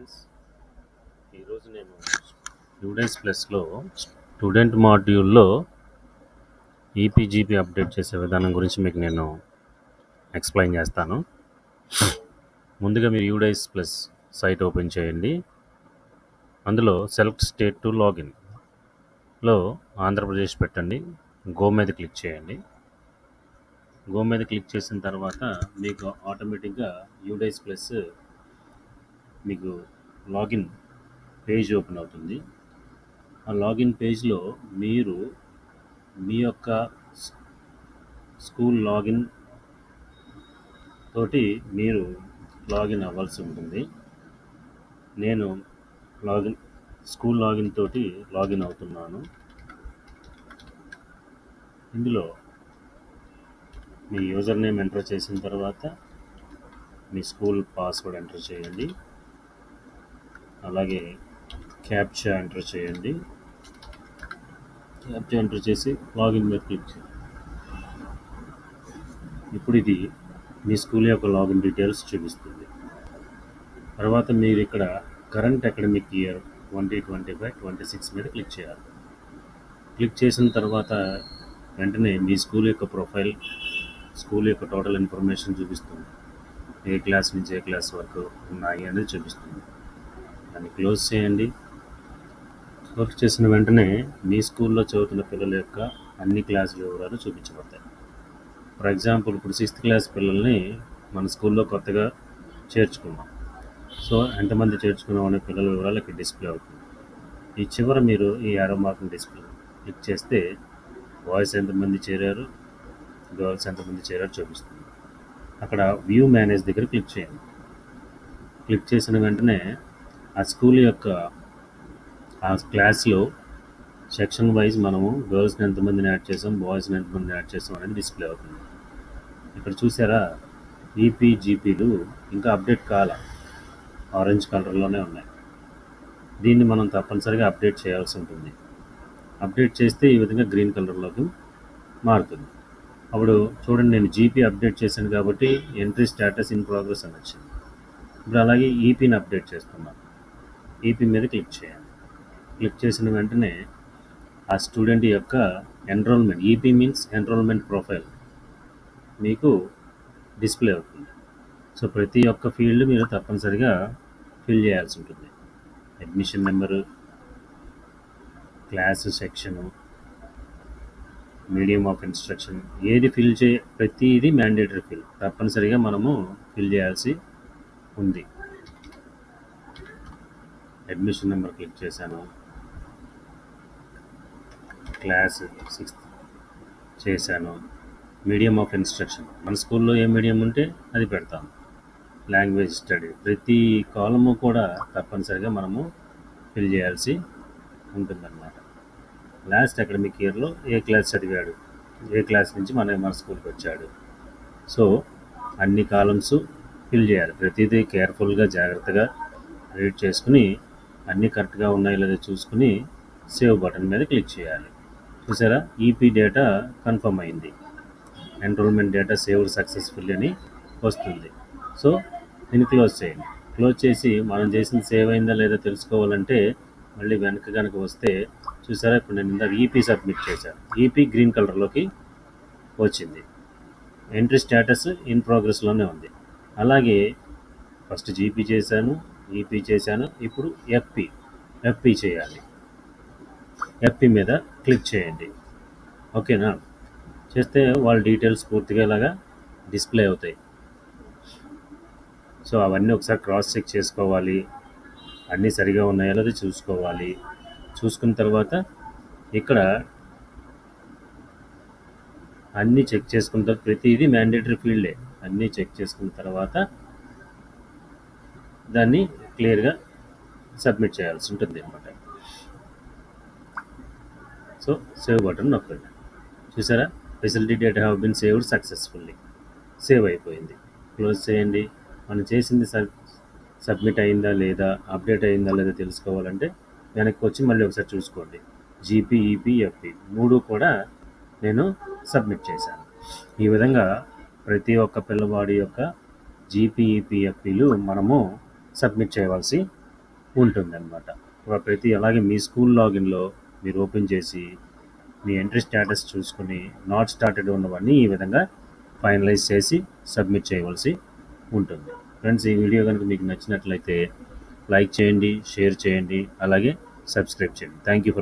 Friends ఈరోజు నేను students ప్లస్లో స్టూడెంట్ మాడ్యూల్లో ఈపీజీపీ అప్డేట్ చేసే విధానం గురించి మీకు నేను ఎక్స్ప్లెయిన్ చేస్తాను. ముందుగా మీరు యూడైస్ ప్లస్ సైట్ ఓపెన్ చేయండి. అందులో సెలెక్ట్ స్టేట్ టు లాగిన్లో ఆంధ్రప్రదేశ్ పెట్టండి. గో మీద క్లిక్ చేయండి. గో మీద క్లిక్ చేసిన తర్వాత మీకు ఆటోమేటిక్గా యూడైస్ ప్లస్ మీకు లాగిన్ పేజ్ ఓపెన్ అవుతుంది. ఆ లాగిన్ పేజ్లో మీరు మీ యొక్క స్కూల్ లాగిన్ తోటి మీరు లాగిన్ అవ్వాల్సి ఉంటుంది. నేను లాగిన్ స్కూల్ లాగిన్ తోటి లాగిన్ అవుతున్నాను. ఇందులో మీ యూజర్ నేమ్ ఎంటర్ చేసిన తర్వాత మీ స్కూల్ పాస్వర్డ్ ఎంటర్ చేయండి. అలాగే క్యాప్చా ఎంటర్ చేయండి. క్యాప్చా ఎంటర్ చేసి లాగిన్ మీద క్లిక్ చేయండి. ఇప్పుడు ఇది మీ స్కూల్ యొక్క లాగిన్ డీటెయిల్స్ చూపిస్తుంది. తర్వాత మీరు ఇక్కడ current academic year twenty twenty five twenty six మీద క్లిక్ చేయాలి. క్లిక్ చేసిన తర్వాత వెంటనే మీ స్కూల్ యొక్క ప్రొఫైల్ స్కూల్ యొక్క టోటల్ ఇన్ఫర్మేషన్ చూపిస్తుంది. ఏ క్లాస్ నుంచి ఏ క్లాస్ వరకు ఉన్నాయి అనేది చూపిస్తుంది. దాన్ని క్లోజ్ చేయండి. వర్క్ చేసిన వెంటనే మీ స్కూల్లో చదువుతున్న పిల్లల యొక్క అన్ని క్లాసుల వివరాలు చూపించబడతాయి. ఫర్ ఎగ్జాంపుల్ ఇప్పుడు సిక్స్త్ క్లాస్ పిల్లల్ని మన స్కూల్లో కొత్తగా చేర్చుకున్నాం. సో ఎంతమంది చేర్చుకున్నాం అనే పిల్లల వివరాలు ఇక్కడ డిస్ప్లే అవుతుంది. ఈ చివర మీరు ఈ యారో మార్క్ని డిస్ప్లే క్లిక్ చేస్తే బాయ్స్ ఎంతమంది చేరారు గర్ల్స్ ఎంతమంది చేరారు చూపిస్తుంది. అక్కడ వ్యూ మేనేజ్ దగ్గర క్లిక్ చేయండి. క్లిక్ చేసిన వెంటనే ఆ స్కూల్ యొక్క ఆ క్లాస్లో సెక్షన్ వైజ్ మనము గర్ల్స్ని ఎంతమందిని యాడ్ చేసాం బాయ్స్ని ఎంతమందిని యాడ్ చేసాం అనేది డిస్ప్లే అవుతుంది. ఇక్కడ చూసారా? ఈపీజీపీలు ఇంకా అప్డేట్ కాల ఆరెంజ్ కలర్లోనే ఉన్నాయి. దీన్ని మనం తప్పనిసరిగా అప్డేట్ చేయాల్సి ఉంటుంది. అప్డేట్ చేస్తే ఈ విధంగా గ్రీన్ కలర్లోకి మారుతుంది. అప్పుడు చూడండి నేను జీపీ అప్డేట్ చేశాను కాబట్టి ఎంట్రీ స్టేటస్ ఇన్ ప్రోగ్రెస్ అని వచ్చింది. ఇప్పుడు అలాగే ఈపీని అప్డేట్ చేస్తున్నాను. ఈపీ మీద క్లిక్ చేయండి క్లిక్ చేసిన వెంటనే ఆ స్టూడెంట్ యొక్క enrolment EP means enrolment profile మీకు డిస్ప్లే అవుతుంది. సో ప్రతి ఒక్క ఫీల్డ్ మీరు తప్పనిసరిగా ఫిల్ చేయాల్సి ఉంటుంది. Admission number class section medium of instruction ఏది ఫిల్ చే ప్రతిదీ మ్యాండేటరీ ఫిల్ తప్పనిసరిగా మనము ఫిల్ చేయాల్సి ఉంది. అడ్మిషన్ నెంబర్ క్లిక్ చేశాను. క్లాస్ సిక్స్త్ చేశాను. Medium of instruction. మన స్కూల్లో ఏ మీడియం ఉంటే అది పెడతాం. Language study. ప్రతి కాలము కూడా తప్పనిసరిగా మనము ఫిల్ చేయాల్సి ఉంటుందన్నమాట. లాస్ట్ అకాడమిక్ ఇయర్లో ఏ క్లాస్ చదివాడు? ఏ క్లాస్ నుంచి మన మన స్కూల్కి వచ్చాడు? సో అన్ని కాలమ్స్ ఫిల్ చేయాలి. ప్రతిదీ కేర్ఫుల్గా జాగ్రత్తగా రీడ్ చేసుకుని అన్నీ కరెక్ట్గా ఉన్నాయో లేదో చూసుకుని సేవ్ బటన్ మీద క్లిక్ చేయాలి. చూసారా? ఈపీ డేటా కన్ఫర్మ్ అయింది. ఎన్రోల్మెంట్ డేటా సేవ్డ్ సక్సెస్ఫుల్ అని వస్తుంది. సో దీన్ని క్లోజ్ చేయండి. క్లోజ్ చేసి మనం చేసిన సేవ్ అయిందా లేదా తెలుసుకోవాలంటే మళ్ళీ వెనక కనుక వస్తే చూసారా? ఇప్పుడు నేను ఇందాక ఈపీ సబ్మిట్ చేశాను ఈపీ గ్రీన్ కలర్లోకి వచ్చింది. ఎంట్రీ స్టేటస్ ఇన్ ప్రోగ్రెస్లోనే ఉంది. అలాగే ఫస్ట్ జీపీ చేశాను. ఈపీ చేశాను. ఇప్పుడు ఎఫ్పి ఎఫ్పి చేయాలి. ఎఫ్పి మీద క్లిక్ చేయండి. ఓకేనా? చేస్తే వాళ్ళ డీటెయిల్స్ పూర్తిగా ఇలాగా డిస్ప్లే అవుతాయి. సో అవన్నీ ఒకసారి క్రాస్ చెక్ చేసుకోవాలి. అన్నీ సరిగా ఉన్నాయో లేదో చూసుకోవాలి. చూసుకున్న తర్వాత ఇక్కడ అన్నీ చెక్ చేసుకున్న తర్వాత ప్రతిదీ మ్యాండేటరీ ఫీల్డే. అన్నీ చెక్ చేసుకున్న తర్వాత దాన్ని క్లియర్గా సబ్మిట్ చేయాల్సి ఉంటుంది అనమాట సో సేవ్ బటన్ నొక్కండి. చూసారా? Facility data have been saved successfully save అయిపోయింది. క్లోజ్ చేయండి. మనం చేసింది సబ్ సబ్మిట్ అయిందా లేదా అప్డేట్ అయిందా లేదా తెలుసుకోవాలంటే వెనక్కి వచ్చి మళ్ళీ ఒకసారి చూసుకోండి. జీపీ ఈపీ ఎఫ్పి మూడు కూడా నేను సబ్మిట్ చేశాను. ఈ విధంగా ప్రతి ఒక్క పిల్లవాడి యొక్క జీపీఈపీఎఫ్పీలు మనము సబ్మిట్ చేయవలసి ఉంటుందన్నమాట. ప్రతి అలాగే మీ స్కూల్ లాగిన్లో మీరు ఓపెన్ చేసి మీ ఎంట్రీ స్టేటస్ చూసుకుని నాట్ స్టార్టెడ్ ఉన్నవన్నీ ఈ విధంగా ఫైనలైజ్ చేసి సబ్మిట్ చేయవలసి ఉంటుంది. ఫ్రెండ్స్ ఈ వీడియో కనుక మీకు నచ్చినట్లయితే లైక్ చేయండి షేర్ చేయండి అలాగే సబ్స్క్రైబ్ చేయండి. Thank you